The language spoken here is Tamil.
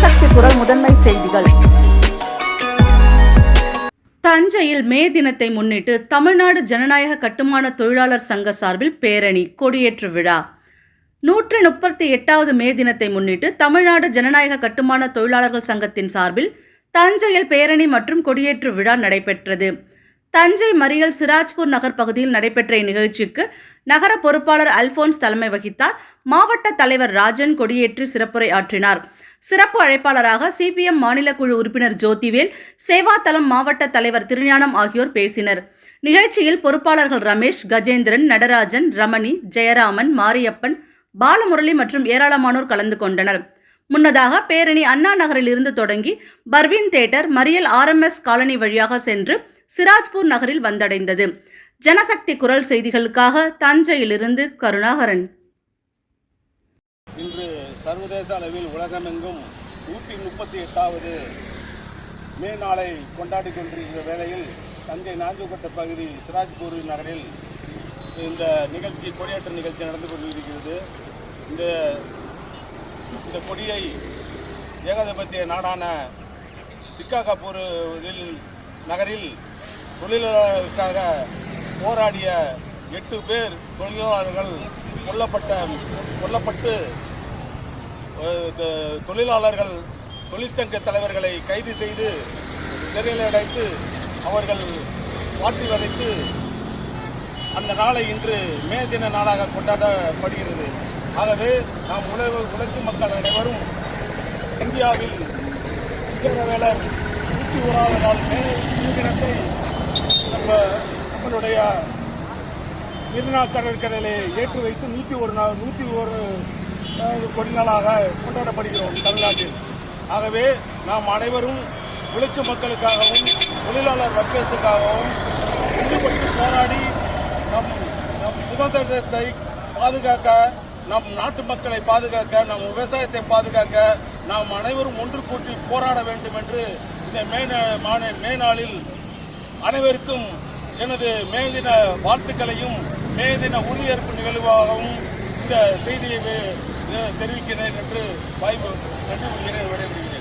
ஜனசக்தி குரல் முதன்மை செய்திகள். தஞ்சையில் மே தினத்தை முன்னிட்டு தமிழ்நாடு ஜனநாயக கட்டுமான தொழிலாளர் சங்க சார்பில் பேரணி கொடியேற்று விழா. நூற்று முப்பத்தி எட்டாவது மே தினத்தை முன்னிட்டு தமிழ்நாடு ஜனநாயக கட்டுமான தொழிலாளர்கள் சங்கத்தின் சார்பில் தஞ்சையில் பேரணி மற்றும் கொடியேற்று விழா நடைபெற்றது. தஞ்சை மறியல் சிராஜ்பூர் நகர் பகுதியில் நடைபெற்ற இந்நிகழ்ச்சிக்கு நகர பொறுப்பாளர் அல்போன்ஸ் தலைமை வகித்தார். மாவட்ட தலைவர் ராஜன் கொடியேற்றி சிறப்புரை ஆற்றினார். சிறப்பு அழைப்பாளராக சிபிஎம் மாநில குழு உறுப்பினர் ஜோதிவேல் சேவாத்தலம் மாவட்ட தலைவர் திருஞானம் ஆகியோர் பேசினர். நிகழ்ச்சியில் பொறுப்பாளர்கள் ரமேஷ் கஜேந்திரன் நடராஜன் ரமணி ஜெயராமன் மாரியப்பன் பாலமுரளி மற்றும் ஏராளமானோர் கலந்து கொண்டனர். முன்னதாக பேரணி அண்ணா நகரில் இருந்து தொடங்கி பர்வீன் தேட்டர் மறியல் ஆர்எம்எஸ் காலனி வழியாக சென்று சிராஜ்பூர் நகரில் வந்தடைந்தது. ஜனசக்தி குரல் செய்திகளுக்காக தஞ்சையிலிருந்து கருணாகரன். இன்று சர்வதேச அளவில் உலகமெங்கும் நூற்றி முப்பத்தி எட்டாவது மே நாளை கொண்டாடி கொண்டிருக்கிற வேளையில் தஞ்சை நாஞ்சுக்கட்ட பகுதி சிராஜ்பூர் நகரில் இந்த நிகழ்ச்சி கொடியேற்ற நிகழ்ச்சி நடந்து கொண்டிருக்கிறது. இந்த இந்த கொடியை ஏகாதிபத்திய நாடான சிக்காகாப்பூரில் நகரில் தொழிலாளர்களுக்காக போராடிய எட்டு பேர் தொழிலாளர்கள் கொல்லப்பட்ட கொல்லப்பட்டு தொழிலாளர்கள் தொழிற்சங்க தலைவர்களை கைது செய்து சிறையில் அடைத்து அவர்கள் மாற்றி வதைத்து அந்த நாளை இன்று மே தின நாளாக கொண்டாடப்படுகிறது. ஆகவே நாம் உலக உழைக்கும் மக்கள் அனைவரும் இந்தியாவில் சித்திரவேலர் நூற்றி ஓராவது நாள் மே தினத்தை நம்ம நம்மளுடைய மெரினா கடற்கரையிலே ஏற்றி வைத்து நூற்றி ஒரு நாள் நூற்றி ஒரு கொடி நாளாக கொண்டாடப்படுகிறோம் தமிழ்நாட்டில். ஆகவே நாம் அனைவரும் உழைக்கும் மக்களுக்காகவும் தொழிலாளர் வர்க்கத்துக்காகவும் ஒன்றுபட்டு போராடி நம் நம் சுதந்திரத்தை பாதுகாக்க நம் நாட்டு மக்களை பாதுகாக்க நம் விவசாயத்தை பாதுகாக்க நாம் அனைவரும் ஒன்று கூட்டி போராட வேண்டும் என்று இந்த மே மே நாளில் அனைவருக்கும் எனது மேல்தின வாழ்த்துக்களையும் மே உறுதியேற்பு நிகழ்வாகவும் இந்த செய்தியை தெரிவிக்கிறேன் என்று வாய்ப்பு நன்றி கொள்கிறேன் விடைபெறுகிறேன்.